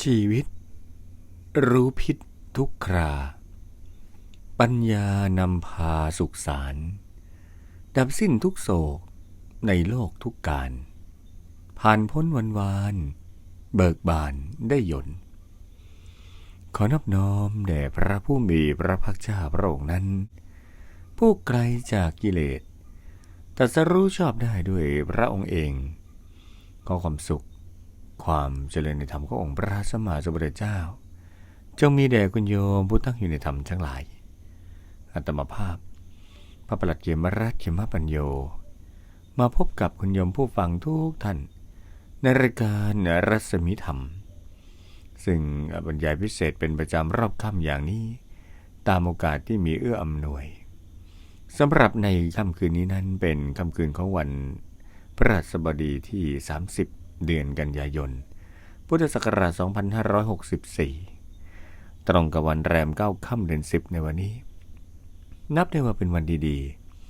ชีวิต รู้พิษทุกครา ปัญญานำพาสุขสาร ดับสิ้นทุกโศกในโลกทุกการ ผ่านพ้นวันวาน เบิกบานได้ยนขอนอบน้อมแด่พระผู้มีพระภาคเจ้าพระองค์นั้น ผู้ไกลจากกิเลสแตรัสรู้ชอบได้ด้วยพระองค์เอง ขอความสุข ความเจริญในธรรมขององค์พระสัมมาสัมพุทธเจ้า จงมีแด่คุณโยมผู้ตั้งอยู่ในธรรมทั้งหลาย อัตมภาพ พระประหลัดเกียมรัตเขมปัญโย มาพบกับคุณโยมผู้ฟังทุกท่าน ในรายการรัศมีธรรม ซึ่งบรรยายพิเศษเป็นประจำรอบค่ำอย่างนี้ ตามโอกาสที่มีเอื้ออำนวยสำหรับในค่ำคืนนี้นั้นเป็นค่ำคืนของวันพระราชบดีที่ 30 เดือนกันยายน พุทธศักราช 2564 ตรงกับวันแรมเก้าค่ำเดือน 10 ในวันนี้ นับได้ว่าเป็นวันดี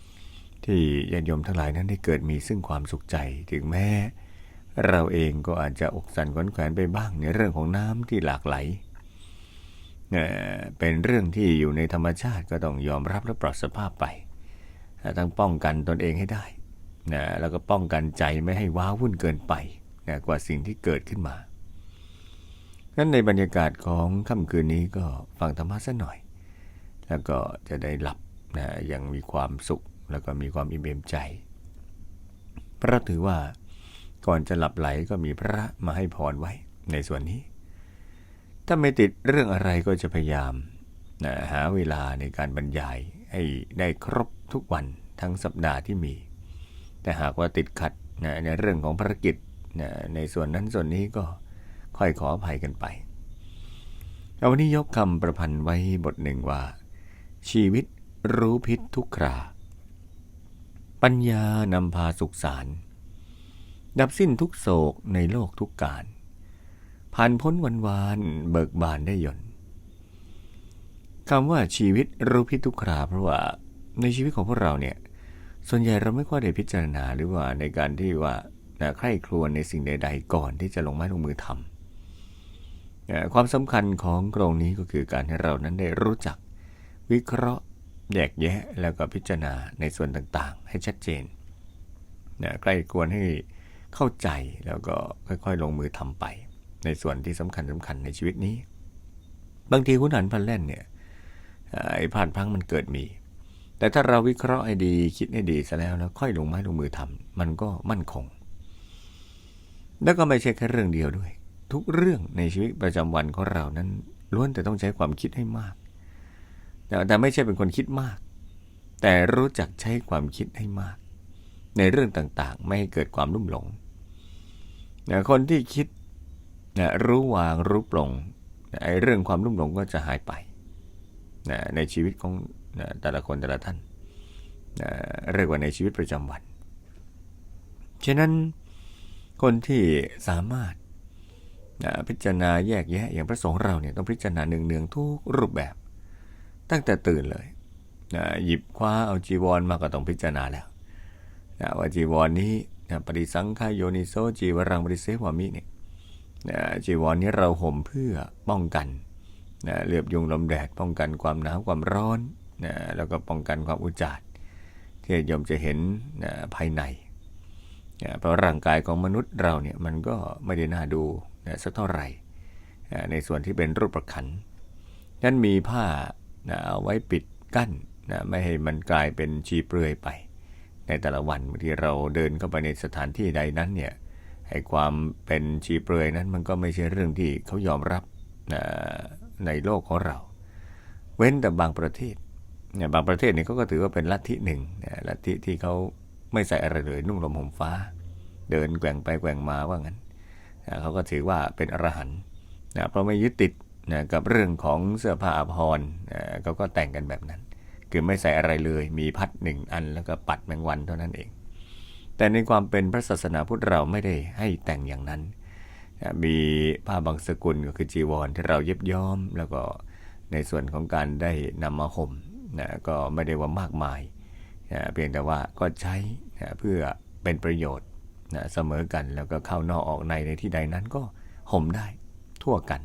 ๆ ที่ญาติโยมทั้งหลายนั้นได้เกิดมีซึ่งความสุขใจถึงแม้ เราเองก็อาจจะอกสั่นขวัญแขวนไปบ้างในเรื่องของน้ำที่หลากไหลเป็นเรื่องที่อยู่ในธรรมชาติก็ต้องยอมรับและปลอดสภาพไปต้องป้องกันตนเองให้ได้นะแล้วก็ป้องกันใจไม่ให้ว้าวุ่นเกินไป กว่าสิ่งที่เกิดขึ้นมางั้นในบรรยากาศของค่ำคืนนี้ก็ฟังธรรมะสักหน่อย แล้วก็จะได้หลับนะย่างมีความสุขแล้วก็มีความอิ่มเอมใจเพราะถือว่าก่อนจะหลับไหลก็มีพระมาให้พรไว้ในส่วนนี้ ถ้าไม่ติดเรื่องอะไรก็จะพยายามนะหาเวลาในการบรรยายให้ได้ครบทุกวันทั้งสัปดาห์ที่มี แต่หากว่าติดขัดนะในเรื่องของภารกิจ ในส่วนนั้นส่วนนี้ก็ค่อยขออภัยกันไปเอาวันนี้ยกคำประพันธ์ไว้บทหนึ่งว่า ชีวิตรู้พิษทุกครา ปัญญานำพาสุขสาร ดับสิ้นทุกโศกในโลกทุกการผ่านพ้นวันวานเบิกบานได้ยนคำว่าชีวิตรู้พิษทุกครา เพราะว่าในชีวิตของพวกเราเนี่ยส่วนใหญ่เราไม่ค่อยได้พิจารณาหรือว่าในการที่ว่า ใคร่ครวญในสิ่งใด ๆ ก่อนที่จะลงไม้ลงมือทำความสำคัญของกรงนี้ก็คือการให้เรานั้นได้รู้จักวิเคราะห์แยกแยะแล้วก็พิจารณาในส่วนต่างๆ ให้ชัดเจนนะใกล้ควรให้เข้าใจแล้วก็ค่อยๆ ลงมือทำไป ในส่วนที่สำคัญสำคัญในชีวิตนี้ บางทีคุณหันพันแล่นเนี่ยไอ้ผ่านพังมันเกิดมี แต่ถ้าเราวิเคราะห์ให้ดีคิดให้ดีซะแล้วแล้วค่อยลงไม้ลงมือทำมันก็มั่นคง แล้วก็ไม่ใช่แค่เรื่องเดียวด้วย ทุกเรื่องในชีวิตประจำวันของเรานั้นล้วนแต่ต้องใช้ความคิดให้มาก แต่แต่ไม่ใช่เป็นคนคิดมาก แต่รู้จักใช้ความคิดให้มาก ในเรื่องต่างๆ ไม่ให้เกิดความลุ่มหลงคนที่คิดรู้วางรู้ปลงไอ้เรื่องความลุ่มหลงก็จะหายไปนะในชีวิตของนะแต่ละคนแต่ละท่านนะเรียกว่าในชีวิตประจำวัน ฉะนั้น คนที่สามารถนะพิจารณาแยกแยะอย่างพระสงฆ์เราเนี่ยต้องพิจารณาเนืองทุกรูปแบบ ตั้งแต่ตื่นเลยนะหยิบคว้าเอาจีวรมาก็ต้องพิจารณาแล้วนะว่าจีวรนี้นะปฏิสังขายโยนิโซจีวรังบริเสวามิเนี่ยนะจีวรนี้เราห่มเพื่อป้องกันนะเลือบยุงลมแดดป้องกันความหนาวความร้อนนะแล้วก็ป้องกันความอุจจาระที่โยมจะเห็นนะภายใน เพราะร่างกายของมนุษย์เราเนี่ยมันก็ไม่ได้น่าดูนะสักเท่าไหร่ ในส่วนที่เป็นรูปประคันนั้นมีผ้านะเอาไว้ปิดกั้นนะไม่ให้มันกลายเป็นชีเปลือยไป ในแต่ละวันที่เราเดินเข้าไปในสถานที่ใดนั้นเนี่ยให้ความเป็นชีเปลือยนั้นมันก็ไม่ใช่เรื่องที่เขายอมรับนะในโลกของเรา เว้นแต่บางประเทศเนี่ยบางประเทศนี่เขาก็ถือว่าเป็นลัทธิหนึ่งลัทธิที่เขา ไม่ใส่อะไรเลยนุ่งลมห่มฟ้า เดินแกว่งไปแกว่งมาว่างั้นเขาก็ถือว่าเป็นอรหันต์นะเพราะไม่ยึดติดนะกับเรื่องของเสื้อผ้าอภรณ์เขาก็แต่งกันแบบนั้น คือไม่ใส่อะไรเลย มีพัดหนึ่งอันแล้วก็ปัดแมงวันเท่านั้นเอง แต่ในความเป็นพระศาสนาพุทธเราไม่ได้ให้แต่งอย่างนั้น มีผ้าบางสกุลก็คือจีวรที่เราเย็บย้อม แล้วก็ในส่วนของการได้นำมาห่มนะก็ไม่ได้ว่ามากมาย นะเพียงแต่ว่าก็ใช้นะเพื่อเป็นประโยชน์นะเสมอกันแล้วก็เข้านอกออกในในที่ใดนั้นก็ห่มได้ทั่วกัน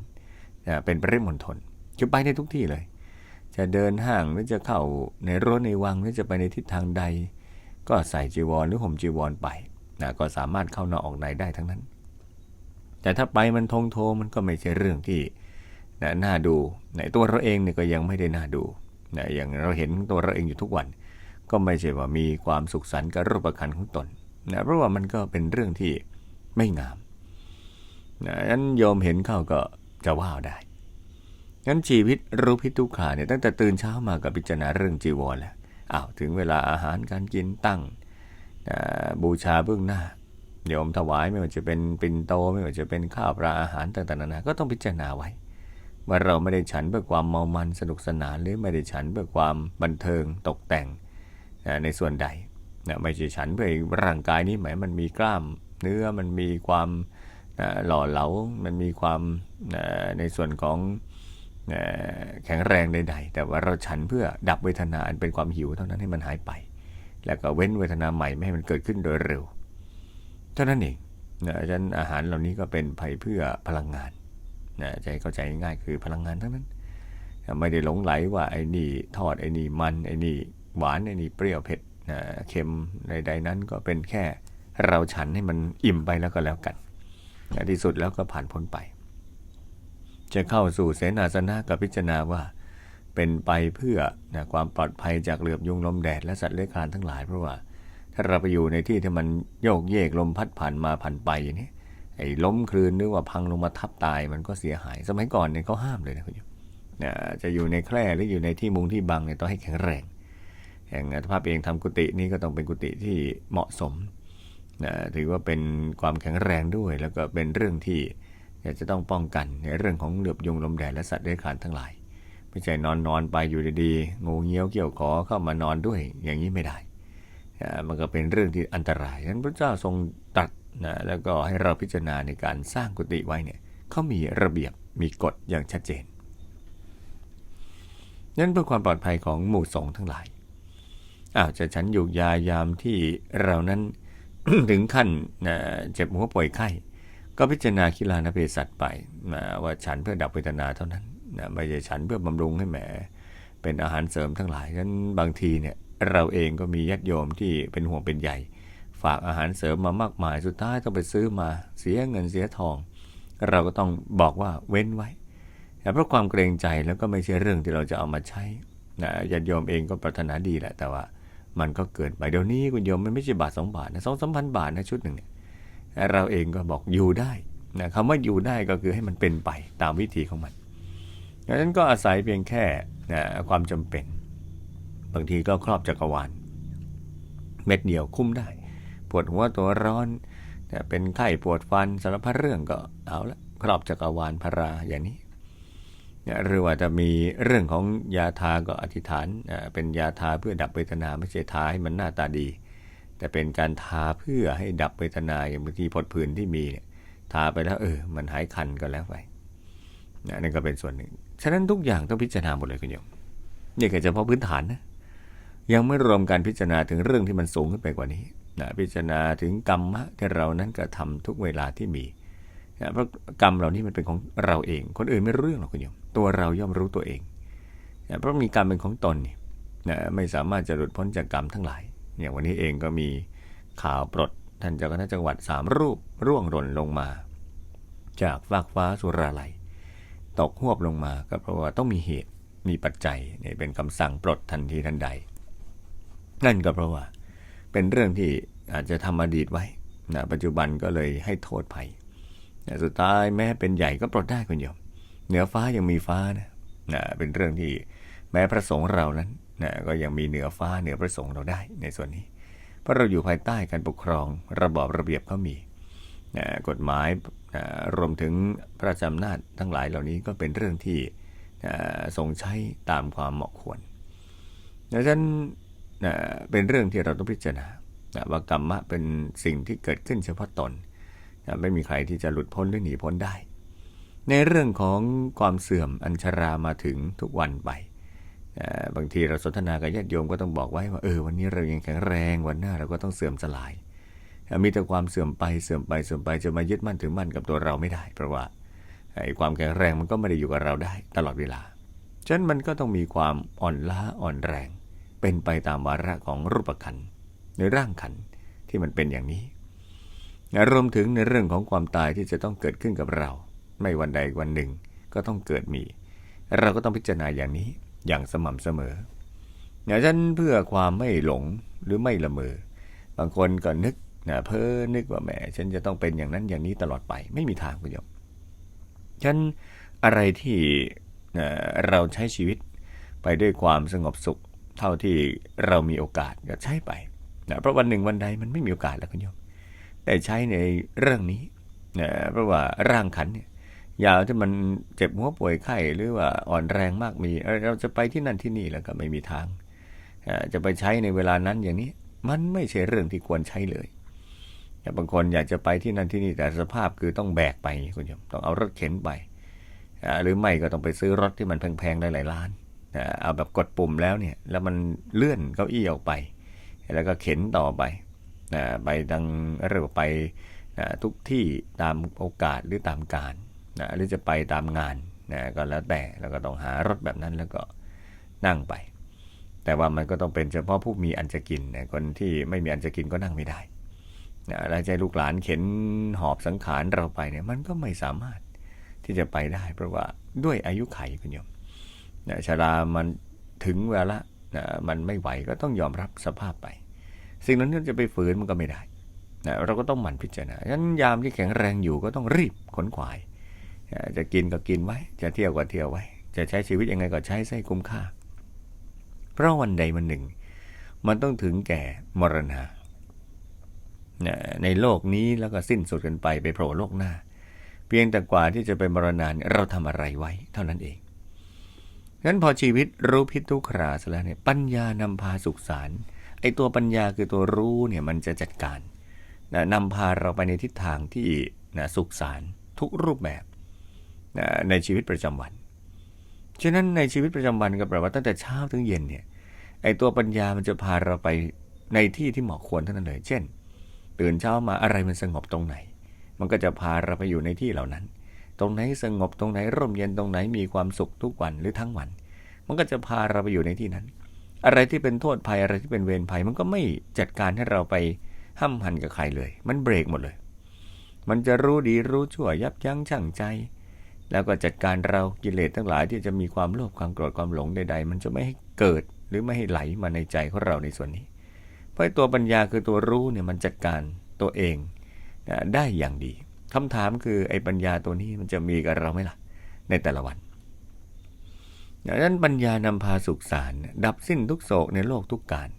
นะเป็นปริมณฑลคือไปได้ทุกที่เลย จะเดินห้างหรือจะเข้าในรถในวังหรือจะไปในทิศทางใด ก็ใส่จีวรหรือห่มจีวรไปนะก็สามารถเข้านอกออกในได้ทั้งนั้น แต่ถ้าไปมันทงโทมันก็ไม่ใช่เรื่องที่นะน่าดูในตัวเราเองเนี่ยก็ยังไม่ได้น่าดูนะอย่างเราเห็นตัวเราเองอยู่ทุกวัน ก็ไม่ใช่ว่ามีความสุขสันต์กับรูปคันของตนนะเพราะว่ามันก็เป็นเรื่องที่ไม่งามนะนั้นโยมเห็นเข้าก็จะว้าได้งั้นชีวิตรู้พิทุขาเนี่ยตั้งแต่ตื่นเช้ามากับพิจารณาเรื่องจีวรแล้วอ้าวถึงเวลาอาหารการกินตั้งนะบูชาเบื้องหน้าโยมถวายไม่ว่าจะเป็นปิ่นโตไม่ว่าจะเป็นข้าวปลาอาหารต่างๆนานาก็ต้องพิจารณาไว้ว่าเราไม่ได้ฉันเพื่อความเมามันสนุกสนานหรือไม่ได้ฉันเพื่อความบันเทิงตกแต่ง นะในส่วนใดนะไม่ใช่ฉันเพื่อร่างกายนี้หมายมันมีกล้ามเนื้อมันมีความนะหล่อเหลา มันมีความนะในส่วนของนะแข็งแรงใด ๆ แต่ว่าเราฉันเพื่อดับเวทนาอันเป็นความหิวเท่านั้นให้มันหายไป แล้วก็เว้นเวทนาใหม่ไม่ให้มันเกิดขึ้นโดยเร็ว เท่านั้นเองนะฉะนั้นอาหารเหล่านี้ก็เป็นภัยเพื่อพลังงานนะใจเข้าใจง่ายคือพลังงานทั้งนั้น ไม่ได้หลงไหลว่าไอ้นี่ทอดไอ้นี่มันไอ้นี่ หวานไอ้นี่เปรี้ยวเผ็ดเค็มใดๆนั้นก็เป็นแค่เราฉันให้มันอิ่มไปแล้วก็แล้วกันนที่สุดแล้วก็ผ่านพ้นไป จะเข้าสู่เสนาสนะกับพิจารณาว่า เป็นไปเพื่อนะความปลอดภัยจากเหลือบยุงลมแดดและสัตว์เลื้อยคลานทั้งหลายเพราะว่า ถ้าเราไปอยู่ในที่ที่มันโยกเยกลมพัดผ่านมาผ่านไปอย่างนี้ไอ้ล้มคลืนหรือว่าพังลงมาทับตายมันก็เสียหาย สมัยก่อนเนี่ยเขาห้ามเลยนะคุณโยมจะอยู่ในแคร่หรืออยู่ในที่มุงที่บังเนี่ยต้องให้แข็งแรง อย่งอัตภาพเองทำกุฏินี่ก็ต้องเป็นกุฏิที่เหมาะสมนะถือว่าเป็นความแข็งแรงด้วย แล้วก็เป็นเรื่องที่จะต้องป้องกันในเรื่องของเหลือบยุงลมแดดและสัตว์เลื้อยคลานทั้งหลายไม่ใช่นอนนอนไปอยู่ดีๆงูเงี้ยวเกี่ยวขอเข้ามานอนด้วยอย่างนี้ไม่ได้มันก็เป็นเรื่องที่อันตรายฉะนั้นพระเจ้าทรงตรัสนะแล้วก็ให้เราพิจารณาในการสร้างกุฏิไว้เนี่ยเขามีระเบียบมีกฎอย่างชัดเจน นั้นเพื่อความปลอดภัยของหมู่สงฆ์ทั้งหลาย อ้าวจะฉันอยู่ยายามที่เรานั้นถึงขั้นเจ็บหัวป่วยไข้ ก็พิจารณาคิลานเภสัชไปว่าฉันเพื่อดับเวทนาเท่านั้นนะไม่ใช่ฉันเพื่อบำรุงให้แหม เป็นอาหารเสริมทั้งหลายฉะนั้นบางทีเนี่ยเราเองก็มีญาติโยมที่เป็นห่วงเป็นใหญ่ ฝากอาหารเสริมมามากมายสุดท้ายต้องไปซื้อมาเสียเงินเสียทอง เราก็ต้องบอกว่าเว้นไว้แต่เพราะความเกรงใจแล้วก็ไม่ใช่เรื่องที่เราจะเอามาใช้นะญาติโยมเองก็ปรารถนาดีแหละแต่ว่า มันก็เกินไปเดี๋ยวนี้คุณโยมมันไม่ใช่บาทสองบาทนะสองสามพันบาทนะชุดหนึ่งเนี่ยเราเองก็บอกอยู่ได้นะคำว่าอยู่ได้ก็คือให้มันเป็นไปตามวิธีของมันดังนั้นก็อาศัยเพียงแค่นะความจำเป็น บางทีก็ครอบจักรวาล เม็ดเดียวคุ้มได้ ปวดหัวตัวร้อนเป็นไข้ปวดฟันสารพัดเรื่องก็เอาละครอบจักรวาลพาราอย่างนี้ หรือว่าจะมีเรื่องของยาทาก็อธิษฐานเป็นยาทาเพื่อดับเวทนาไม่ใช่ทาให้มันหน้าตาดี แต่เป็นการทาเพื่อให้ดับเวทนาอย่างบางทีผดผื่นที่มีเนี่ยทาไปแล้วเออมันหายคันก็แล้วไปนั่นก็เป็นส่วนหนึ่งฉะนั้นทุกอย่างต้องพิจารณาหมดเลยคุณโยมนี่แค่เฉพาะพื้นฐานนะยังไม่รวมการพิจารณาถึงเรื่องที่มันสูงขึ้นไปกว่านี้นะพิจารณาถึงกรรมะที่เรานั้นกระทาทุกเวลาที่มี เพราะกรรมเหล่านี้มันเป็นของเราเอง คนอื่นไม่รู้เรื่องหรอกคุณโยม ตัวเราย่อมรู้ตัวเอง เพราะมีกรรมเป็นของตนนี่นะไม่สามารถจะหลุดพ้นจากกรรมทั้งหลาย อย่างวันนี้เองก็มีข่าวปลดท่านเจ้าคณะจังหวัดสามรูปร่วงหล่นลงมา จากฟากฟ้าสุราลัยตกหวบลงมาก็เพราะว่าต้องมีเหตุมีปัจจัยเนี่ยเป็นคำสั่งปลดทันทีทันใด นั่นก็เพราะว่า เป็นเรื่องที่อาจจะทำอดีตไว้นะปัจจุบันก็เลยให้โทษภัย นสุดท้ายแม้เป็นใหญ่ก็ปลดได้คุณโยม เหนือฟ้ายังมีฟ้านะนะเป็นเรื่องที่แม้พระสงฆ์เรานั้นนะก็ยังมีเหนือฟ้าเหนือพระสงฆ์เราได้ในส่วนนี้ เพราะเราอยู่ภายใต้การปกครองระบอบระเบียบเขามีนะกฎหมายนะรวมถึงพระจำนาจทั้งหลายเหล่านี้ก็เป็นเรื่องที่ทรงใช้ตามความเหมาะควรดังนั้นเป็นเรื่องที่เราต้องพิจารณาว่ากรรมะเป็นสิ่งที่เกิดขึ้นเฉพาะตน ไม่มีใครที่จะหลุดพ้นหรือหนีพ้นได้ ในเรื่องของความเสื่อมอัญชรามาถึงทุกวันไปบางทีเราสนทนากับญาติโยมก็ต้องบอกไว้ว่าเออวันนี้เรายังแข็งแรงวันหน้าเราก็ต้องเสื่อมสลาย มีแต่ความเสื่อมไปเสื่อมไปเสื่อมไปจะมายึดมั่นถือมั่นกับตัวเราไม่ได้ เพราะว่าไอ้ความแข็งแรงมันก็ไม่ได้อยู่กับเราได้ตลอดเวลาฉะนั้นมันก็ต้องมีความอ่อนล้าอ่อนแรง เป็นไปตามวาระของรูปขันในร่างขันที่มันเป็นอย่างนี้ รวมถึงในเรื่องของความตายที่จะต้องเกิดขึ้นกับเรา ไม่วันใดวันหนึ่งก็ต้องเกิดมี เราก็ต้องพิจารณาอย่างนี้อย่างสม่ำเสมออย่างฉันเพื่อความไม่หลงหรือไม่ละเมอบางคนก็นึกนะเพ้อนึกว่าแหมฉันจะต้องเป็นอย่างนั้นอย่างนี้ตลอดไปไม่มีทางคุณโยมฉันอะไรที่เราใช้ชีวิตไปด้วยความสงบสุข เท่าที่เรามีโอกาสก็ใช้ไปนะเพราะวันหนึ่งวันใดมันไม่มีโอกาสแล้วคุณโยม ได้ใช้ในเรื่องนี้นะเพราะว่าร่างขันเนี่ยยาวที่มันเจ็บหัวป่วยไข้หรือว่าอ่อนแรงมากมี เราจะไปที่นั่นที่นี่แล้วก็ไม่มีทาง จะไปใช้ในเวลานั้นอย่างนี้ มันไม่ใช่เรื่องที่ควรใช้เลยบางคนอยากจะไปที่นั่นที่นี่แต่สภาพคือต้องแบกไปคุณโยมต้องเอารถเข็นไปหรือไม่ก็ต้องไปซื้อรถที่มันแพงๆหลายๆล้านเอาแบบกดปุ่มแล้วเนี่ยแล้วมันเลื่อนเก้าอี้ออกไป แล้วก็เข็นต่อไป ไปดังเรียกว่าไปทุกที่ตามโอกาสหรือตามการหรือจะไปตามงานก็แล้วแต่แล้วก็ต้องหารถแบบนั้นแล้วก็นั่งไป แต่ว่ามันก็ต้องเป็นเฉพาะผู้มีอันจะกินคนที่ไม่มีอันจะกินก็นั่งไม่ได้แล้วใจลูกหลานเข็นหอบสังขารเราไปเนี่ยมันก็ไม่สามารถที่จะไปได้ เพราะว่าด้วยอายุไขคุณโยมนะชารามันถึงเวลานะมันไม่ไหวก็ต้องยอมรับสภาพไป สิ่งนั้นจะไปฝืนมันก็ไม่ได้นะเราก็ต้องหมั่นพิจารณาฉะนั้นยามที่แข็งแรงอยู่ก็ต้องรีบขนขวาย จะกินก็กินไว้ จะเที่ยวก็เที่ยวไว้ จะใช้ชีวิตยังไงก็ใช้ใช้คุ้มค่า เพราะวันใดวันหนึ่ง มันต้องถึงแก่มรณะในโลกนี้แล้วก็สิ้นสุดกันไปไปโผล่โลกหน้า เพียงแต่กว่าที่จะเป็นมรณะเราทำอะไรไว้ เท่านั้นเองงั้นพอชีวิตรู้พิษทุกขาสแล้วเนี่ยปัญญานำพาสุขสาร ไอตัวปัญญาคือตัวรู้เนี่ยมันจะจัดการนะนำพาเราไปในทิศทางที่นะสุขสารทุกรูปแบบนะในชีวิตประจำวัน ฉะนั้นในชีวิตประจำวันก็แปลว่าตั้งแต่เช้าถึงเย็นเนี่ยไอตัวปัญญามันจะพาเราไปในที่ที่เหมาะควรเท่านั้นเลย เช่น ตื่นเช้ามาอะไรมันสงบตรงไหน มันก็จะพาเราไปอยู่ในที่เหล่านั้น ตรงไหนสงบตรงไหนร่มเย็นตรงไหนมีความสุขทุกวันหรือทั้งวัน มันก็จะพาเราไปอยู่ในที่นั้น อะไรที่เป็นโทษภัยอะไรที่เป็นเวรภัย มันก็ไม่จัดการให้เราไปห้ำหันกับใครเลย มันเบรกหมดเลย มันจะรู้ดีรู้ชั่วยับยั้งชั่งใจ แล้วก็จัดการเรากิเลสทั้งหลายที่จะมีความโลภความโกรธความหลงใด ๆ มันจะไม่ให้เกิดหรือไม่ให้ไหลมาในใจของเราในส่วนนี้ เพราะตัวปัญญาคือตัวรู้เนี่ยมันจัดการตัวเองได้อย่างดีคำถามคือไอ้ปัญญาตัวนี้มันจะมีกับเราไหมล่ะ ในแต่ละวัน ดังนั้นปัญญานำพาสุขสาร ดับสิ้นทุกโศกในโลกทุกการ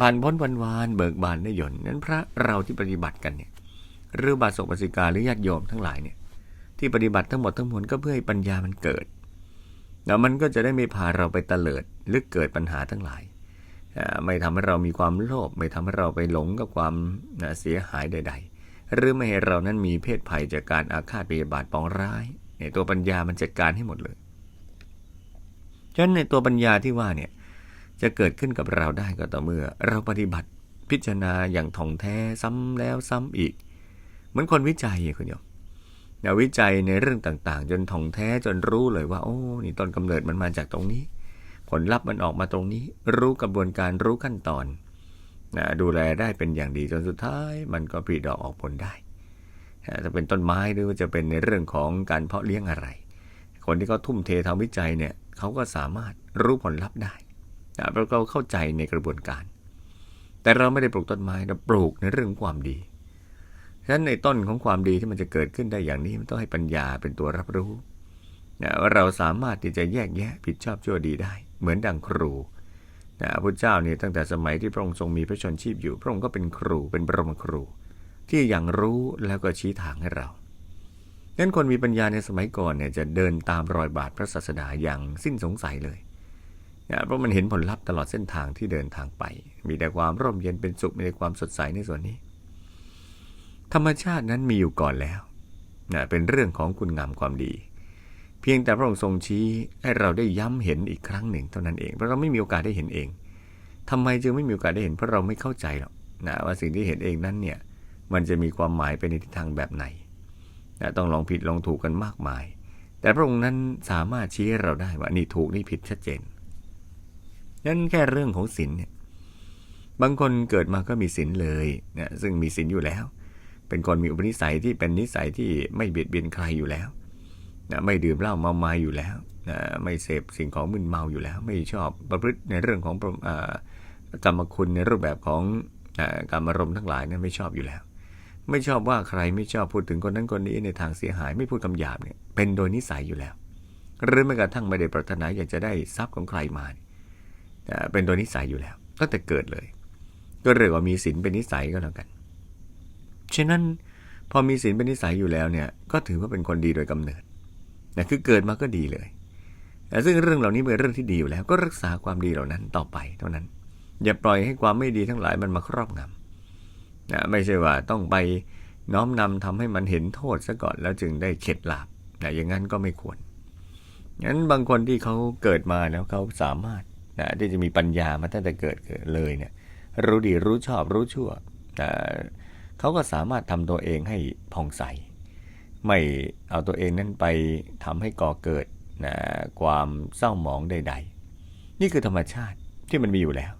ผ่านพ้นวันวานเบิกบานได้ยนนั้นพระเราที่ปฏิบัติกันเนี่ยหรือบาศกบาสิกาหรือญาติโยมทั้งหลายเนี่ยที่ปฏิบัติทั้งหมดทั้งมวลก็เพื่อให้ปัญญามันเกิดแล้วมันก็จะได้ไม่พาเราไปเตลิดหรือเกิดปัญหาทั้งหลาย ไม่ทำให้เรามีความโลภไม่ทำให้เราไปหลงกับความเสียหายใด ๆ หรือไม่ให้เรานั้นมีเพศภัยจากการอาฆาตพยาบาทปองร้ายในตัวปัญญามันจัดการให้หมดเลย ฉะนั้นในตัวปัญญาที่ว่าเนี่ยจะเกิดขึ้นกับเราได้ก็ต่อเมื่อ เราปฏิบัติพิจารณาอย่างท่องแท้ซ้ำแล้วซ้ำอีก เหมือนคนวิจัยคุณโยมวิจัยในเรื่องต่างๆ จนท่องแท้จนรู้เลยว่า โอ้นี่ต้นกำเนิดมันมาจากตรงนี้ ผลลัพธ์มันออกมาตรงนี้ รู้กระบวนการรู้ขั้นตอนนะดูแลได้เป็นอย่างดีจนสุดท้าย มันก็ผลิดอกออกผลได้จะเป็นต้นไม้หรือว่าจะเป็นในเรื่องของการเพาะเลี้ยงอะไร คนที่เขาทุ่มเททำวิจัยเนี่ย เขาก็สามารถรู้ผลลัพธ์ได้นะเพราะเขาเข้าใจในกระบวนการ แต่เราไม่ได้ปลูกต้นไม้เราปลูกในเรื่องความดีฉะนั้นในต้นของความดีที่มันจะเกิดขึ้นได้อย่างนี้มันต้องให้ปัญญาเป็นตัวรับรู้นะว่าเราสามารถที่จะแยกแยะผิดชอบชั่วดีได้ เหมือนดังครูนะพระเจ้าเนี่ยตั้งแต่สมัยที่พระองค์ทรงมีพระชนชีพอยู่ พระองค์ก็เป็นครูเป็นบรมครู ที่อย่างรู้แล้วก็ชี้ทางให้เรา นั้นคนมีปัญญาในสมัยก่อนเนี่ยจะเดินตามรอยบาทพระศาสดาอย่างสิ้นสงสัยเลยนะเพราะมันเห็นผลลัพธ์ตลอดเส้นทางที่เดินทางไป มีแต่ความร่มเย็นเป็นสุข มีแต่ความสดใสในส่วนนี้ ธรรมชาตินั้นมีอยู่ก่อนแล้วนะเป็นเรื่องของคุณงามความดี เพียงแต่พระองค์ทรงชี้ให้เราได้ย้ำเห็นอีกครั้งหนึ่งเท่านั้นเอง เพราะเราไม่มีโอกาสได้เห็นเองทำไมจึงไม่มีโอกาสได้เห็นเพราะเราไม่เข้าใจหรอกนะว่าสิ่งที่เห็นเองนั้นเนี่ยมันจะมีความหมายไปในทิศทางแบบไหน นะต้องลองผิดลองถูกกันมากมาย แต่พระองค์นั้นสามารถชี้ให้เราได้ว่านี่ถูกนี่ผิดชัดเจน นั่นแค่เรื่องของศีลเนี่ยบางคนเกิดมาก็มีศีลเลยนะซึ่งมีศีลอยู่แล้ว เป็นคนมีอุปนิสัยที่เป็นนิสัยที่ไม่เบียดเบียนใครอยู่แล้วนะไม่ดื่มเหล้าเมาไมาอยู่แล้วนะไม่เสพสิ่งของมึนเมาอยู่แล้ว ไม่ชอบประพฤติในเรื่องของประอ่ากรรมคุณในรูปแบบของอการอารมณ์ทั้งหลายนั้นไม่ชอบอยู่แล้ว ไม่ชอบว่าใครไม่ชอบพูดถึงคนนั้นคนนี้ในทางเสียหายไม่พูดคำหยาบเนี่ยเป็นโดยนิสัยอยู่แล้ว หรือแม้กระทั่งไม่ได้ปรารถนาอยากจะได้ทรัพย์ของใครมาเป็นโดยนิสัยอยู่แล้วตั้งแต่เกิดเลย ก็เรียกว่ามีศีลเป็นนิสัยก็แล้วกันฉะนั้นพอมีศีลเป็นนิสัยอยู่แล้วเนี่ยก็ถือว่าเป็นคนดีโดยกำเนิดนะคือเกิดมาก็ดีเลยแต่ซึ่งเรื่องเหล่านี้เป็นเรื่องที่ดีอยู่แล้ว ก็รักษาความดีเหล่านั้นต่อไปเท่านั้น อย่าปล่อยให้ความไม่ดีทั้งหลายมันมาครอบงำ นะไม่ใช่ว่าต้องไปน้อมนำทำให้มันเห็นโทษซะก่อนแล้วจึงได้เข็ดหลาบนะอย่างนั้นก็ไม่ควรงั้นบางคนที่เขาเกิดมาแล้วเขาสามารถนะที่จะมีปัญญามาตั้งแต่เกิดเกิดเลยเนี่ยรู้ดีรู้ชอบรู้ชั่วนะเขาก็สามารถทำตัวเองให้ผ่องใส ไม่เอาตัวเองนั้นไปทำให้ก่อเกิดนะความเศร้าหมองใด ๆ นี่คือธรรมชาติที่มันมีอยู่แล้ว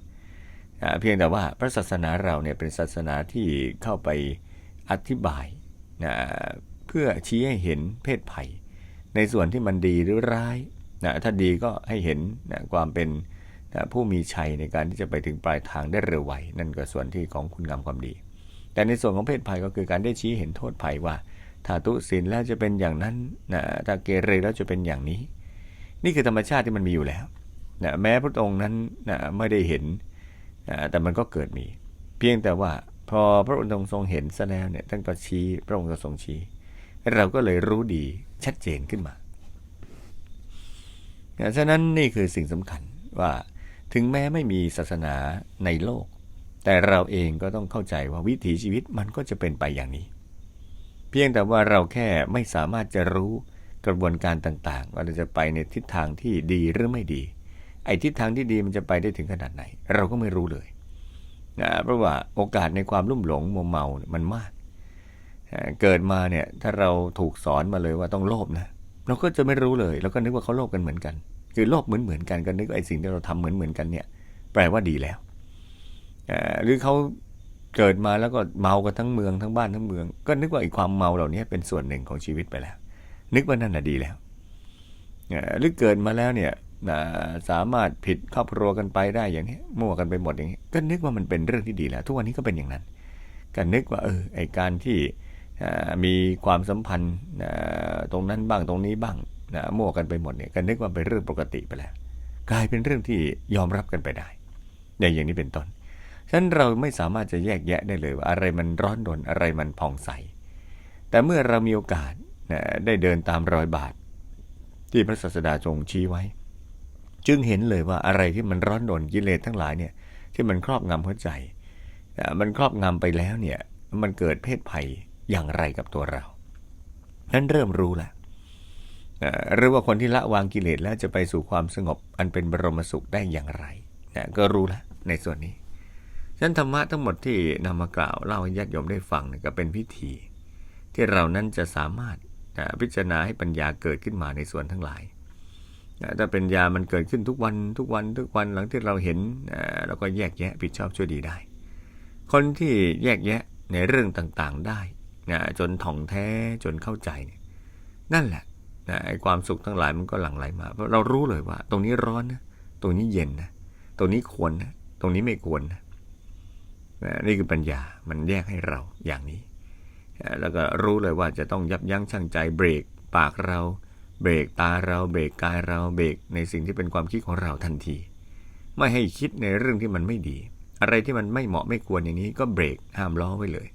เพียงแต่ว่าพระศาสนาเราเนี่ยเป็นศาสนาที่เข้าไปอธิบายนะเพื่อชี้ให้เห็นเพศภัย ในส่วนที่มันดีหรือร้ายนะถ้าดีก็ให้เห็นนะความเป็นนะผู้มีชัยในการที่จะไปถึงปลายทางได้เร็วไวนั่นก็ส่วนที่ของคุณงามความดี แต่ในส่วนของเพศภัยก็คือการได้ชี้เห็นโทษภัยว่าถ้าตุศีลแล้วจะเป็นอย่างนั้นนะถ้าเกเรแล้วจะเป็นอย่างนี้ นี่คือธรรมชาติที่มันมีอยู่แล้วนะแม้พระองค์นั้นนะไม่ได้เห็น นะแต่มันก็เกิดมี เพียงแต่ว่าพอพระองค์ทรงเห็นซะแล้วเนี่ยท่านก็ชี้พระองค์ก็ทรงชี้ เราก็เลยรู้ดีชัดเจนขึ้นมานะฉะนั้นนี่คือสิ่งสำคัญว่าถึงแม้ไม่มีศาสนาในโลก แต่เราเองก็ต้องเข้าใจว่าวิถีชีวิตมันก็จะเป็นไปอย่างนี้ เพียงแต่ว่าเราแค่ไม่สามารถจะรู้กระบวนการต่างๆ ว่าเราจะไปในทิศทางที่ดีหรือไม่ดี ไอ้ทิศทางที่ดีมันจะไปได้ถึงขนาดไหน เราก็ไม่รู้เลยนะเพราะว่าโอกาสในความลุ่มหลงมัวเมาเนี่ยมันมาก เกิดมาเนี่ยถ้าเราถูกสอนมาเลยว่าต้องโลภนะ เราก็จะไม่รู้เลยเราก็นึกว่าเขาโลภกันเหมือนกัน คือโลภเหมือนเหมือนกันก็นึกว่าไอ้สิ่งที่เราทำเหมือนเหมือนกันเนี่ย แปลว่าดีแล้วหรือเขาเกิดมาแล้วก็เมากันทั้งเมืองทั้งบ้านทั้งเมือง ก็นึกว่าไอ้ความเมาเหล่านี้เป็นส่วนหนึ่งของชีวิตไปแล้ว นึกว่านั่นน่ะดีแล้วหรือเกิดมาแล้วเนี่ย สามารถผิดครอบครัวกันไปได้อย่างนี้มั่วกันไปหมดอย่างนี้ก็นึกว่ามันเป็นเรื่องที่ดีแล้ว ทุกวันนี้ก็เป็นอย่างนั้นก็นึกว่าเออไอการที่มีความสัมพันธ์ตรงนั้นบ้างตรงนี้บ้างมั่วกันไปหมดเนี่ยก็นึกว่าเป็นเรื่องปกติไปแล้ว กลายเป็นเรื่องที่ยอมรับกันไปได้อย่างอย่างนี้เป็นต้นฉะนั้นเราไม่สามารถจะแยกแยะได้เลยว่าอะไรมันร้อนรนอะไรมันผ่องใส แต่เมื่อเรามีโอกาสได้เดินตามรอยบาท ที่พระศาสดาทรงชี้ไว้ จึงเห็นเลยว่าอะไรที่มันร้อนรนกิเลสทั้งหลายเนี่ยที่มันครอบงำหัวใจ มันครอบงำไปแล้วเนี่ยมันเกิดเพศภัยอย่างไรกับตัวเรา นั้นเริ่มรู้แล้วหรือว่าคนที่ละวางกิเลสแล้วจะไปสู่ความสงบ อันเป็นบรมสุขได้อย่างไรนะก็รู้แล้วในส่วนนี้ฉะนั้นธรรมะทั้งหมดที่นำมากล่าวเล่าให้ญาติโยมได้ฟังเนี่ยก็เป็นพิธี ที่เรานั้นจะสามารถนะพิจารณาให้ปัญญาเกิดขึ้นมาในส่วนทั้งหลาย นะถ้าเป็นญามันเกิดขึ้นทุกวันทุกวันทุกวันหลังที่เราเห็นเราก็แยกแยะผิดชอบช่วยดีได้ คนที่แยกแยะในเรื่องต่างๆได้นะจนถ่องแท้จนเข้าใจเนี่ยนั่นแหละนะไอ้ความสุขทั้งหลายมันก็หลั่งไหลมาเพราะเรารู้เลยว่า ตรงนี้ร้อนนะตรงนี้เย็นนะตรงนี้ควรนะตรงนี้ไม่ควรนะนะนี่คือปัญญามันแยกให้เราอย่างนี้ แล้วก็รู้เลยว่าจะต้องยับยั้งชั่งใจเบรกปากเรา เบรกตาเราเบรกกายเราเบรกในสิ่งที่เป็นความคิดของเราทันที ไม่ให้คิดในเรื่องที่มันไม่ดี อะไรที่มันไม่เหมาะไม่ควรอย่างนี้ก็เบรกห้ามล้อไว้เลย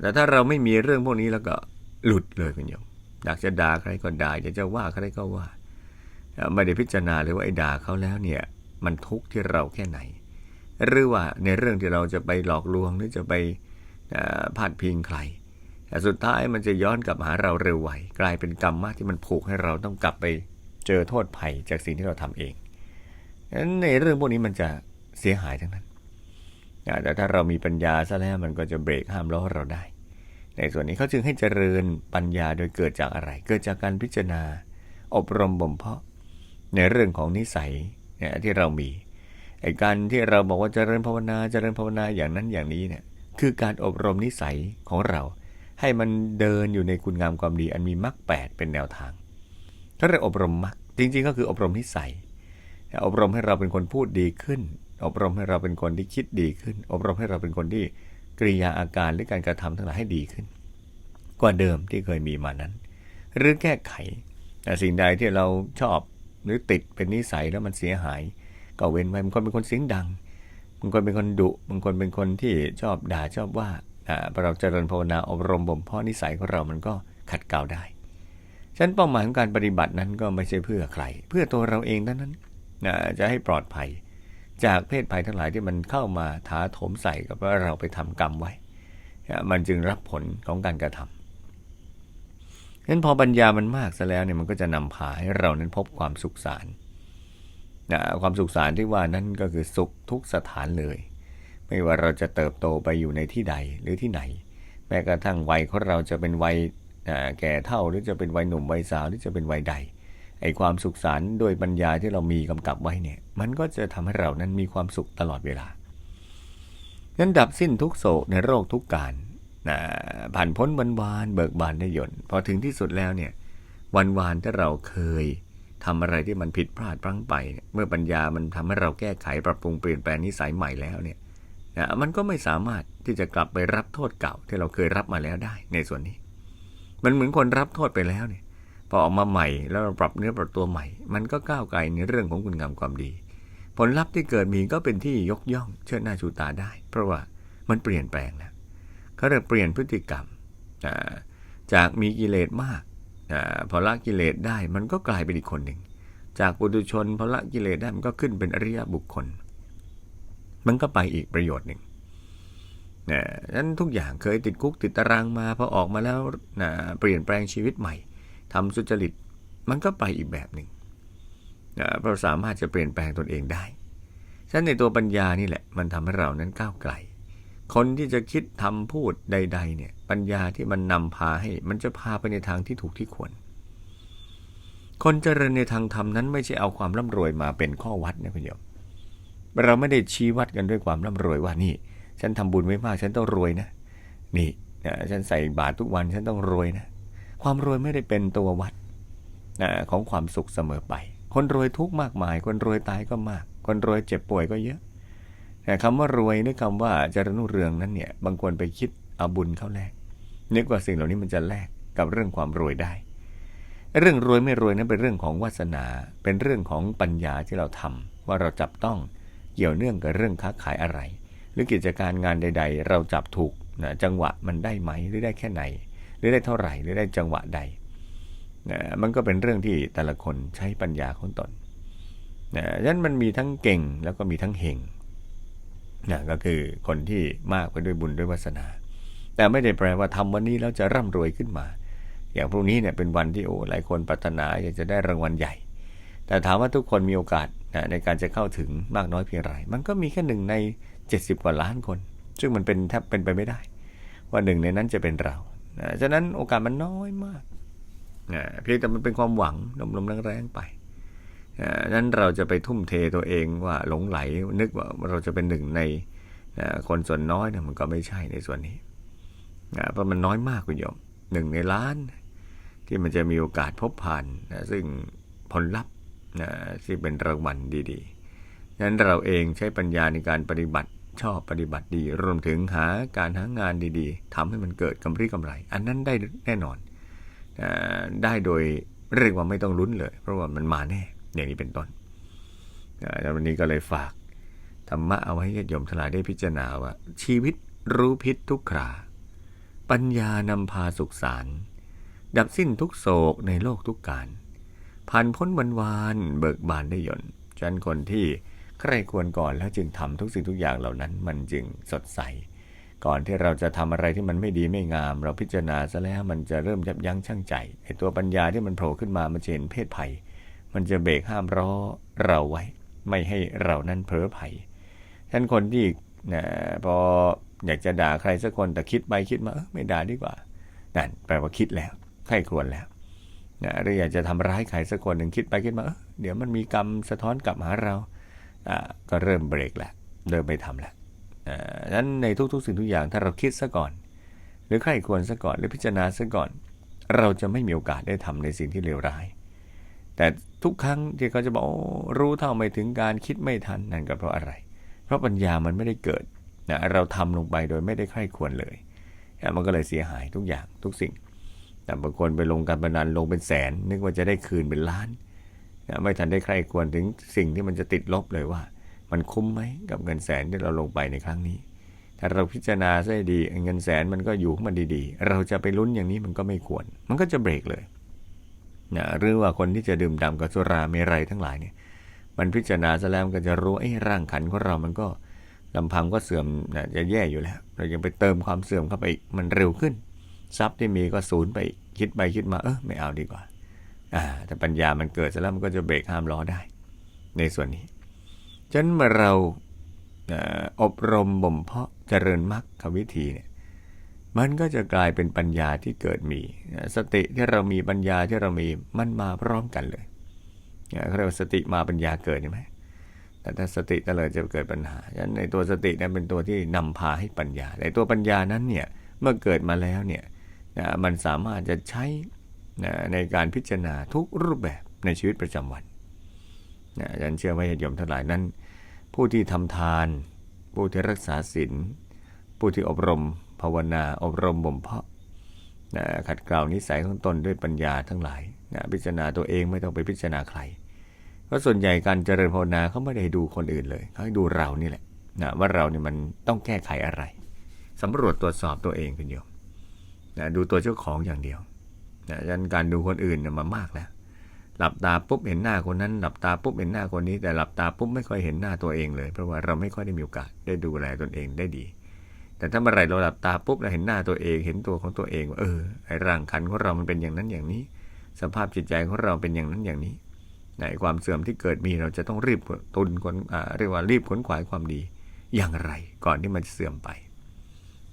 แต่ถ้าเราไม่มีเรื่องพวกนี้แล้วก็หลุดเลยคุณโยมอยากจะด่าใครก็ด่าอยากจะว่าใครก็ว่า ไม่ได้พิจารณาเลยว่าไอ้ด่าเขาแล้วเนี่ย มันทุกข์ที่เราแค่ไหน หรือว่าในเรื่องที่เราจะไปหลอกลวงหรือจะไปพาดพิงใคร แต่สุดท้ายมันจะย้อนกลับหาเราเร็วไวกลายเป็นกรรมมากที่มันผูกให้เราต้องกลับไปเจอโทษภัยจากสิ่งที่เราทำเองนั้นในเรื่องพวกนี้มันจะเสียหายทั้งนั้นแต่ถ้าเรามีปัญญาซะแล้วมันก็จะเบรกห้ามล้อเราได้ ในส่วนนี้เขาจึงให้เจริญปัญญาโดยเกิดจากอะไร เกิดจากการพิจารณา อบรมบ่มเพาะ ในเรื่องของนิสัยเนี่ยที่เรามีไอ้การที่เราบอกว่าเจริญภาวนาเจริญภาวนาอย่างนั้นอย่างนี้เนี่ยคือการอบรมนิสัยของเรา ให้มันเดินอยู่ในคุณงามความดีอันมีมรรคแปดเป็นแนวทางถ้าเรียกอบรมมรรคจริง ๆ ก็คืออบรมนิสัยอบรมให้เราเป็นคนพูดดีขึ้น อบรมให้เราเป็นคนที่คิดดีขึ้น อบรมให้เราเป็นคนที่กริยาอาการหรือการกระทำทั้งหลายให้ดีขึ้น กว่าเดิมที่เคยมีมานั้น หรือแก้ไขแต่สิ่งใดที่เราชอบหรือติดเป็นนิสัยแล้วมันเสียหาย ก็เว้นไว้บางคนเป็นคนเสียงดังบางคนเป็นคนดุบางคนเป็นคนที่ชอบด่าชอบว่า เราเจริญภาวนาอบรมบ่มเพาะนิสัยของเรามันก็ขัดเกลาได้ฉะนั้นเป้าหมายของการปฏิบัตินั้นก็ไม่ใช่เพื่อใคร เพื่อตัวเราเองเท่านั้นนะจะให้ปลอดภัย จากเพศภัยทั้งหลายที่มันเข้ามาถาโถมใส่กับว่าเราไปทำกรรมไว้ มันจึงรับผลของการกระทำนั้นพอปัญญามันมากซะแล้วเนี่ยมันก็จะนำพาให้เรานั้นพบความสุขสารนะความสุขสารที่ว่านั้นก็คือสุขทุกสถานเลย ไม่ว่าเราจะเติบโตไปอยู่ในที่ใดหรือที่ไหน แม้กระทั่งวัยของเราจะเป็นวัยแก่เท่าหรือจะเป็นวัยหนุ่มวัยสาวหรือจะเป็นวัยใดไอความสุขสันต์ด้วยปัญญาที่เรามีกำกับไว้เนี่ย มันก็จะทำให้เรานั้นมีความสุขตลอดเวลานั้นดับสิ้นทุกโศกในโรคทุกการนะผ่านพ้นวันวานเบิกบานได้ยนพอถึงที่สุดแล้วเนี่ยวันวานถ้าเราเคยทำอะไรที่มันผิดพลาดพลั้งไป เมื่อปัญญามันทำให้เราแก้ไขปรับปรุงเปลี่ยนแปลงนิสัยใหม่แล้วเนี่ย นะมันก็ไม่สามารถที่จะกลับไปรับโทษเก่าที่เราเคยรับมาแล้วได้ในส่วนนี้ มันเหมือนคนรับโทษไปแล้วเนี่ยพอออกมาใหม่แล้วเราปรับเนื้อปรับตัวใหม่ มันก็ก้าวไกลในเรื่องของคุณงามความดี ผลลัพธ์ที่เกิดมีก็เป็นที่ยกย่องเชิดหน้าชูตาได้ เพราะว่ามันเปลี่ยนแปลงแล้วเขาเรียกเปลี่ยนพฤติกรรมจากมีกิเลสมากพอละกิเลสได้มันก็กลายเป็นอีกคนหนึ่ง จากปุถุชนพอละกิเลสได้มันก็ขึ้นเป็นอริยบุคคล มันก็ไปอีกประโยชน์หนึ่งนะนั้นทุกอย่างเคยติดคุกติดตารางมาพอออกมาแล้วนะเปลี่ยนแปลงชีวิตใหม่ทำสุจริตมันก็ไปอีกแบบหนึ่งนะเราสามารถจะเปลี่ยนแปลงตนเองได้ฉะนั้นในตัวปัญญานี่แหละ มันทำให้เรานั้นก้าวไกล คนที่จะคิดทำพูดใด ๆ เนี่ย ปัญญาที่มันนำพาให้ มันจะพาไปในทางที่ถูกที่ควร คนเจริญในทางธรรมนั้นไม่ใช่เอาความร่ำรวยมาเป็นข้อวัดนะคุณโยม เราไม่ได้ชี้วัดกันด้วยความร่ำรวยว่านี่ ฉันทำบุญไว้มากฉันต้องรวยนะ นี่ฉันใส่บาตรทุกวันฉันต้องรวยนะ ความรวยไม่ได้เป็นตัววัดนะของความสุขเสมอไป คนรวยทุกมากมาย คนรวยตายก็มาก คนรวยเจ็บป่วยก็เยอะแต่คำว่ารวยนึกคำว่าเจริญรุ่งเรืองนั้นเนี่ยบางคนไปคิดเอาบุญเข้าแลกนึกว่าสิ่งเหล่านี้มันจะแลกกับเรื่องความรวยได้ เรื่องรวยไม่รวยนั้นเป็นเรื่องของวาสนา เป็นเรื่องของปัญญาที่เราทำว่าเราจับต้อง เกี่ยวเนื่องกับเรื่องค้าขายอะไร หรือกิจการงานใด ๆ เราจับถูกนะจังหวะมันได้ไหมหรือได้แค่ไหน หรือได้เท่าไหร่หรือได้จังหวะใดนะมันก็เป็นเรื่องที่แต่ละคนใช้ปัญญาของตนนะฉะนั้นมันมีทั้งเก่งแล้วก็มีทั้งเฮงนะก็คือคนที่มากไปด้วยบุญด้วยวาสนา แต่ไม่ได้แปลว่าทำวันนี้แล้วจะร่ำรวยขึ้นมา อย่างพรุ่งนี้เนี่ยเป็นวันที่โอ้หลายคนปรารถนาอยากจะได้รางวัลใหญ่ แต่ถามว่าทุกคนมีโอกาส ในการจะเข้าถึงมากน้อยเพียงไร มันก็มีแค่หนึ่งใน 70 กว่าล้านคน ซึ่งมันเป็นแทบเป็นไปไม่ได้ ว่าหนึ่งในนั้นจะเป็นเรานะฉะนั้นโอกาสมันน้อยมากนะเพียงแต่มันเป็นความหวังลมๆแรงๆไปนะนั้นเราจะไปทุ่มเทตัวเองว่าหลงไหลนึกว่าเราจะเป็นหนึ่งในนะคนส่วนน้อยเนี่ยมันก็ไม่ใช่ในส่วนนี้นะเพราะมันน้อยมากคุณโยมหนึ่งในล้าน ที่มันจะมีโอกาสพบผ่านนะซึ่งผลลัพธ์ นะที่เป็นรางวัลดีๆนั้นเราเองใช้ปัญญาในการปฏิบัติชอบปฏิบัติดี รวมถึงหาการหางานดีๆทำให้มันเกิดกำไรกำไร อันนั้นได้แน่นอนได้โดยเรียกว่าไม่ต้องลุ้นเลย เพราะว่ามันมาแน่อย่างนี้เป็นต้นแล้ววันนี้ก็เลยฝากธรรมะเอาไว้ญาติโยมทลายได้พิจารณาว่า ชีวิตรู้พิษทุกคราปัญญานำพาสุขสาร ดับสิ้นทุกโศกในโลกทุกการ ผ่านพ้นวันวานเบิกบานได้ยนฉันคนที่ใครควรก่อนแล้วจึงทำทุกสิ่งทุกอย่างเหล่านั้น มันจึงสดใส ก่อนที่เราจะทำอะไรที่มันไม่ดีไม่งาม เราพิจารณาซะแล้วมันจะเริ่มยับยั้งชั่งใจไอตัวปัญญาที่มันโผล่ขึ้นมามันจะเห็นเพศภัย มันจะเบรกห้ามร้อเราไว้ ไม่ให้เรานั้นเพ้อภัยท่านคนที่นะพออยากจะด่าใครสักคนแต่คิดไปคิดมาเออไม่ด่าดีกว่านั่นแปลว่าคิดแล้วใครควญแล้ว นะหรืออยากจะทำร้ายใครสักคนหนึ่งคิดไปคิดมาเออเดี๋ยวมันมีกรรมสะท้อนกลับมาหาเราก็เริ่มเบรกแล้วเริ่มไม่ทำแล้วอ่าฉะนั้นในทุกๆ สิ่งทุกอย่างถ้าเราคิดซะก่อน หรือใครควรซะก่อนหรือพิจารณาซะก่อน เราจะไม่มีโอกาสได้ทำในสิ่งที่เลวร้าย แต่ทุกครั้งที่เขาจะบอกรู้เท่าไม่ถึงการคิดไม่ทันนั่นก็เพราะอะไร เพราะปัญญามันไม่ได้เกิดนะเราทำลงไปโดยไม่ได้ใคร่ควรเลย มันก็เลยเสียหายทุกอย่างทุกสิ่ง แต่บางคนไปลงการพนันลงเป็นแสน นึกว่าจะได้คืนเป็นล้านนะไม่ทันได้ใคร่ควรถึงสิ่งที่มันจะติดลบเลยว่า มันคุ้มไหมกับเงินแสนที่เราลงไปในครั้งนี้ ถ้าเราพิจารณาซะดีเงินแสนมันก็อยู่ของมันดีๆ เราจะไปลุ้นอย่างนี้มันก็ไม่ควร มันก็จะเบรกเลยนะหรือว่าคนที่จะดื่มด่ำกับสุราเมรัยทั้งหลายเนี่ย มันพิจารณาซะแล้วก็จะรู้ไอ้ร่างขันของเรามันก็ลำพังก็เสื่อมนะจะแย่อยู่แล้ว เรายังไปเติมความเสื่อมเข้าไปอีกมันเร็วขึ้น ทรัพย์ที่มีก็สูญไปคิดไปคิดมาเออไม่เอาดีกว่าอ่าแต่ปัญญามันเกิดซะแล้วมันก็จะเบรกห้ามล้อได้ ในส่วนนี้ฉะนั้นเมื่อเราอบรมบ่มเพาะเจริญมรรควิธีเนี่ยมันก็จะกลายเป็นปัญญาที่เกิดมี สติที่เรามีปัญญาที่เรามีมันมาพร้อมกันเลยเขาเรียกว่าสติมาปัญญาเกิดใช่ไหมแต่ถ้าสติเตลิดจะเกิดปัญหาฉะนั้นในตัวสตินั้นเป็นตัวที่นำพาให้ปัญญาในตัวปัญญานั้นเนี่ยเมื่อเกิดมาแล้วเนี่ย นะมันสามารถจะใช้นะในการพิจารณาทุกรูปแบบในชีวิตประจำวันนะฉันเชื่อว่าญาติโยมทั้งหลายนั้น ผู้ที่ทำทาน ผู้ที่รักษาศีลผู้ที่อบรมภาวนาอบรมบ่มเพาะนะขัดเกลานิสัยของตนด้วยปัญญาทั้งหลายนะพิจารณาตัวเองไม่ต้องไปพิจารณาใคร เพราะส่วนใหญ่การเจริญภาวนาเขาไม่ได้ดูคนอื่นเลยเขาดูเรานี่แหละนะว่าเราเนี่ยมันต้องแก้ไขอะไรสำรวจตรวจสอบตัวเองคุณโยม นะดูตัวเจ้าของอย่างเดียวนะฉะนั้นการดูคนอื่นเนี่ยมามากแล้วหลับตาปุ๊บเห็นหน้าคนนั้น หลับตาปุ๊บเห็นหน้าคนนี้ แต่หลับตาปุ๊บไม่ค่อยเห็นหน้าตัวเองเลย เพราะว่าเราไม่ค่อยได้มีโอกาสได้ดูแลตนเองได้ดี แต่ถ้าเมื่อไรเราหลับตาปุ๊บเราเห็นหน้าตัวเอง เห็นตัวของตัวเองว่าเออไอร่างขันของเรามันเป็นอย่างนั้นอย่างนี้ สภาพจิตใจของเราเป็นอย่างนั้นอย่างนี้ในความเสื่อมที่เกิดมีเราจะต้องรีบตุนคนเรียกว่ารีบขนขวายความดี อย่างไร ก่อนที่มันจะเสื่อมไป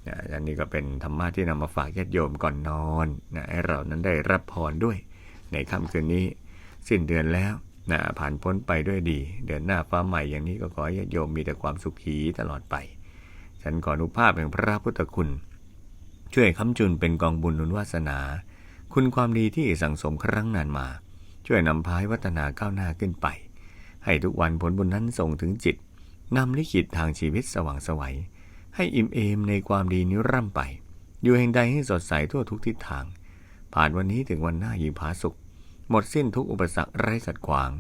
นะอันนี้ก็เป็นธรรมะที่นำมาฝากญาติโยมก่อนนอนนะให้เรานั้นได้รับพรด้วย ในค่ำคืนนี้สิ้นเดือนแล้วนะผ่านพ้นไปด้วยดี เดือนหน้าฟ้าใหม่อย่างนี้ก็ขอให้ญาติโยมมีแต่ความสุขีตลอดไป ฉันขออนุภาพแห่งพระพุทธคุณ ช่วยค้ำจุนเป็นกองบุญนุนวาสนา คุณความดีที่สั่งสมครั้งนานมา ช่วยนำพายวัฒนาก้าวหน้าขึ้นไป ให้ทุกวันผลบุญนั้นส่งถึงจิตนำลิขิตทางชีวิตสว่างสวัย ให้อิ่มเอมในความดีนี้ร่ำไป อยู่แห่งใดให้สดใสทั่วทุกทิศทาง ผ่านวันนี้ถึงวันหน้ายิ่งผาสุข หมดสิ้นทุกอุปสรรคไร้ขัดขวาง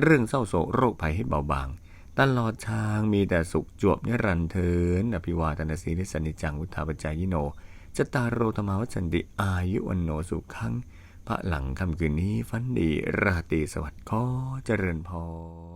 เรื่องเศร้าโศกโรคภัยให้เบาบาง ตลอดทางมีแต่สุขจวบนิรันดร์เทินอภิวาทนาสีลิสนิจังวุธาปจายิโนจตารโรธรรมาวัจันติอายุวันโนสุขังพระหลังคำคืนนี้ฝันดีราตรีสวัสดิ์ขอเจริญพร